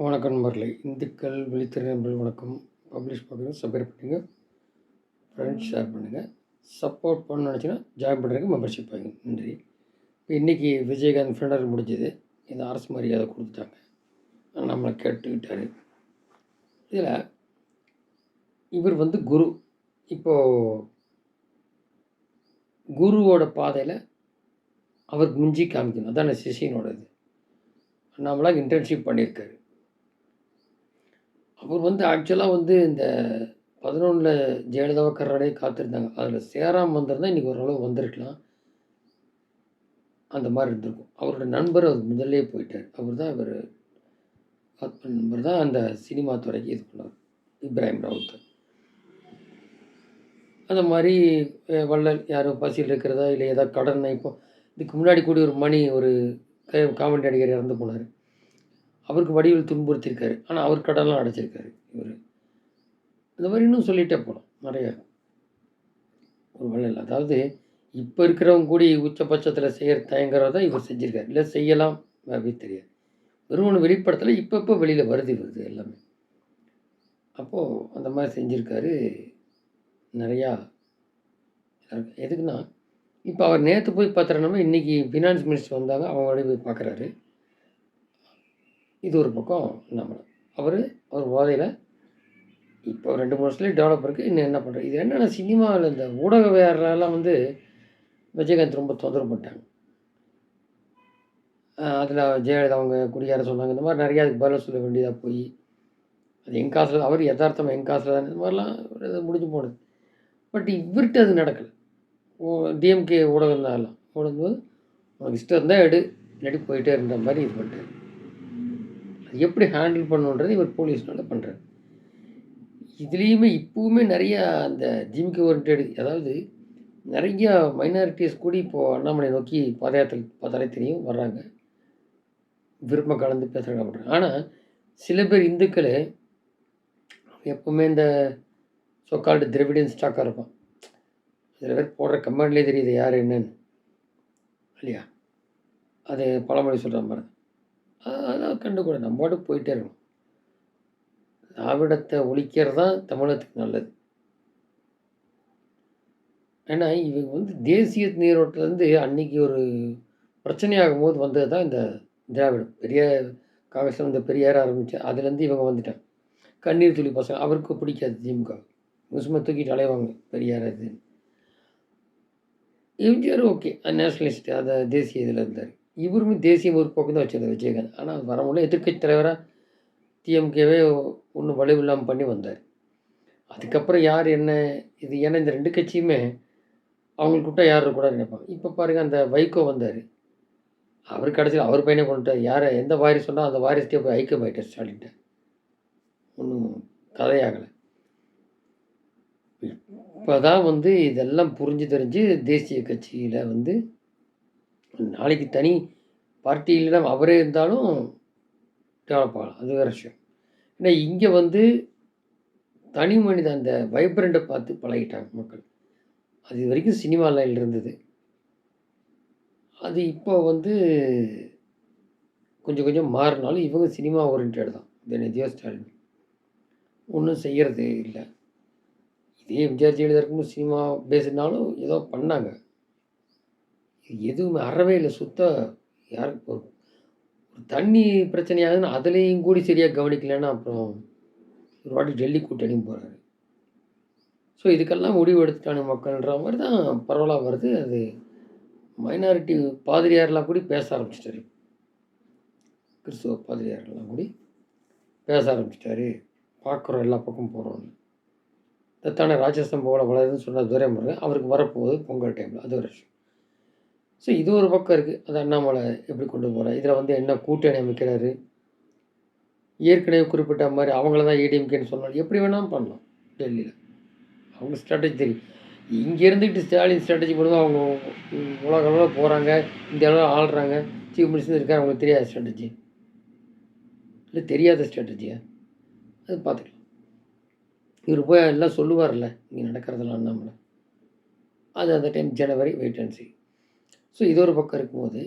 வணக்கம் நண்பர்களே. இந்துக்கள் விழித்திரை நண்பர்கள் வணக்கம். பப்ளிஷ் பார்க்குறது சப்ஸ்கிரைப் பண்ணுங்கள் ஃப்ரெண்ட்ஸ் ஷேர் பண்ணுங்கள் சப்போர்ட் பண்ண நினச்சிங்கன்னா ஜாயின் பண்ணுறதுக்கு மெம்பர்ஷிப் வாங்க. நன்றி. இப்போ இன்றைக்கி விஜயகாந்த் ஃப்ரெண்டர் முடிஞ்சது. இந்த அரசு மரியாதை கொடுத்துட்டாங்க. நம்மளை கேட்டுக்கிட்டாரு. இதில் இவர் வந்து குரு. இப்போது குருவோட பாதையில் அவருக்கு மிஞ்சி காமிக்கணும். அதான் சிஷியனோட இது நம்மளாக இன்டர்ன்ஷிப் பண்ணியிருக்காரு. அவர் வந்து ஆக்சுவலாக வந்து இந்த பதினொன்றில் ஜெயலலிதாவை கர்நாடகை காத்திருந்தாங்க. அதில் சேராம் வந்திருந்தால் இன்றைக்கி ஓரளவு வந்திருக்கலாம். அந்த மாதிரி இருந்திருக்கும். அவரோட நண்பர் அவர் முதல்லே போயிட்டார். அவர் தான் இவர் நண்பர் தான் அந்த சினிமா துறைக்கு இது பண்ணார். இப்ராஹிம் ராவுத். அந்த மாதிரி வள்ளல் யாரும் பசியில் இருக்கிறதா இல்லை ஏதாவது கடன் இப்போ இதுக்கு முன்னாடி கூடி ஒரு மணி ஒரு காமெடி நடிகர் இறந்து போனார். அவருக்கு வடிவில் துன்புறுத்தியிருக்காரு. ஆனால் அவர் கடன்லாம் அடைச்சிருக்காரு இவர். இந்த மாதிரி இன்னும் சொல்லிகிட்டே போகலாம் நிறைய. ஒரு வள்ளல் அதாவது இப்போ இருக்கிறவங்க கூடி உச்சபட்சத்தில் செய்கிற தயங்குறத இவர் செஞ்சிருக்கார். இல்லை செய்யலாம் அப்படி தெரியாது. வெறும் ஒன்று வெளிப்படத்தில் இப்போ இப்போ வெளியில் வருது வருது எல்லாமே. அப்போது அந்த மாதிரி செஞ்சுருக்காரு நிறையா. எதுக்குன்னா இப்போ அவர் நேற்று போய் பார்த்துறோன்னா இன்றைக்கி ஃபினான்ஸ் மினிஸ்டர் வந்தாங்க அவங்களோட போய் பார்க்குறாரு. இது ஒரு பக்கம் நம்ம அவர் அவர் போதையில் இப்போ ரெண்டு மூணு வருஷத்துலேயே டெவலப் இருக்குது இன்னும் என்ன பண்ணுறது இது என்னென்னா சினிமாவில் இந்த ஊடகவியாளரெல்லாம் வந்து விஜயகாந்த் ரொம்ப தொந்தரவு பண்ணிட்டாங்க. அதில் ஜெயலலிதா அவங்க குடியார சொன்னாங்க இந்த மாதிரி நிறையா அதுக்கு பதில் சொல்ல வேண்டியதாக போய் அது என் காசில் அவர் யதார்த்தமாக என் காசில் தான் இந்த மாதிரிலாம் இது முடிஞ்சு போனது. பட் இவர்கிட்ட அது நடக்கலை. ஓ டிஎம்கே ஊடகம் தான் எல்லாம் போது உனக்கு இஷ்டம் இருந்தால் எடு இல்லாட்டி போயிட்டே இருந்த மாதிரி இது பண்ணிட்டாரு. எப்படி ஹேண்டில் பண்ணணுன்றது இவர் போலீஸ்னால பண்ணுறாரு இதுலேயுமே இப்போவுமே நிறையா அந்த ஜிம்கே ஓரியன்டட் அதாவது நிறையா மைனாரிட்டிஸ் கூட இப்போது அண்ணாமலை நோக்கி பாத யாத்திரை பார்த்தாலே தெரியும் வர்றாங்க. விருப்பம் கலந்து பேசுகிறாங்க பண்ணுறாங்க ஆனால் சில பேர் இந்துக்களே எப்போவுமே இந்த சொக்கால்டு திரவிடியன் ஸ்டாக்காக இருப்பான். சில பேர் போடுற கமெண்ட்லேயே தெரியுது யார் என்னன்னு. இல்லையா? அது பழமொழி சொல்கிற மாதிரி. அதெல்லாம் கண்டுக்கூட நம்ம பாட்டுக்கு போயிட்டே இருக்கணும். திராவிடத்தை ஒழிக்கிறது தான் தமிழகத்துக்கு நல்லது. ஏன்னா இவங்க வந்து தேசிய நீரோட்டிலேருந்து அன்னைக்கு ஒரு பிரச்சனையாகும் போது வந்தது தான் இந்த திராவிடம். பெரிய காங்கிரஸ் இந்த பெரியார் ஆரம்பிச்சு அதுலேருந்து இவங்க வந்துட்டாங்க. கண்ணீர் துளி பசங்க. அவருக்கு பிடிக்காது திமுக. முஸ்லிமை தூக்கிட்டு அலைவாங்க பெரியார் அது. எம்ஜிஆர் ஓகே. நேஷனலிஸ்ட் அந்த தேசிய இதில் இருந்தார். இவருமே தேசிய முற்போக்கு தான் வச்சிருந்தார் விஜயகாந்த். ஆனால் வர முடியல எதிர்க்கட்சி தலைவராக டிஎம்கேவே ஒன்றும் வலுவில்லாமல் பண்ணி வந்தார். அதுக்கப்புறம் யார் என்ன இது ஏன்னா இந்த ரெண்டு கட்சியுமே அவங்களுக்கு யார் கூட நினைப்பாங்க. இப்போ பாருங்கள் அந்த வைகோ வந்தார். அவர் கடைசியில் அவர் பையனே கொண்டுட்டார் யாரை எந்த வாரிசு சொன்னால் அந்த வாரிசுட்டே போய் ஐக்கியமாயிட்டார் ஸ்டாலின்ட்ட ஒன்றும் கதையாகலை. இப்போ தான் வந்து இதெல்லாம் புரிஞ்சு தெரிஞ்சு தேசிய கட்சியில் வந்து நாளைக்கு தனி பார்ட்டியில் அவரே இருந்தாலும் டெவலப் ஆகலாம். அது வேறு விஷயம். ஏன்னா இங்கே வந்து தனி மனித அந்த வைப்ரண்ட்டை பார்த்து பழகிட்டாங்க மக்கள். அது இது வரைக்கும் சினிமா லைனில் இருந்தது. அது இப்போ வந்து கொஞ்சம் கொஞ்சம் மாறினாலும் இவங்க சினிமா ஓரியன்ட் தான். தினதியோ ஸ்டாலின் ஒன்றும் செய்கிறது இல்லை. இதே எம்ஜிஆர் ஜெயலலிதா இருக்கும்போது சினிமா பேசுனாலும் ஏதோ பண்ணாங்க. எதுவுமே அறவே இல்லை சுத்த யாருக்கு ஒரு தண்ணி பிரச்சனையாகுதுன்னு அதுலேயும் கூடி சரியாக கவனிக்கலைன்னா அப்புறம் ஒரு வாட்டி டெல்லி கூட்டணியும் போகிறாரு ஸோ இதுக்கெல்லாம் முடிவு எடுத்துட்டானு மக்கள்ன்ற மாதிரி தான் பரவலாக வருது. அது மைனாரிட்டி பாதிரியாரெலாம் கூட பேச ஆரம்பிச்சிட்டாரு. கிறிஸ்துவ பாதிரியாரெல்லாம் கூட பேச ஆரம்பிச்சிட்டாரு. பார்க்குறோம் எல்லா பக்கம் போகிறோம்னு தத்தான ராட்சசம் போல வளருதுன்னு சொன்னால் துரைமுருகன். அவருக்கு வரப்போகுது பொங்கல் டைமில் அது ஒரு விஷயம். ஸோ இது ஒரு பக்கம் இருக்குது அது அண்ணாமலை எப்படி கொண்டு போகிறார் இதில் வந்து என்ன கூட்டணி அமைக்கிறாரு? ஏற்கனவே குறிப்பிட்ட மாதிரி அவங்கள தான் ஏடிஎம்கேன்னு சொன்னாலும் எப்படி வேணாலும் பண்ணலாம் டெல்லியில். அவங்க ஸ்ட்ராட்டஜி தெரியும் இங்கே இருந்துக்கிட்டு ஸ்டாலின் ஸ்ட்ராட்டஜி பண்ணுவோம் அவங்க உலக அளவில் போகிறாங்க இந்த அளவில் ஆள்றாங்க சீஃப் மினிஸ்டர் இருக்கார் அவங்களுக்கு தெரியாத ஸ்ட்ராட்டஜி இல்லை தெரியாத ஸ்ட்ராட்டஜியா அது பார்த்துக்கலாம் இவர் போய் எல்லாம் சொல்லுவார்ல இங்கே நடக்கிறதெல்லாம் நம்மளை அது அந்த டைம் ஜனவரி வெயிட் அண்ட் சி ஸோ இது ஒரு பக்கம் இருக்கும்போது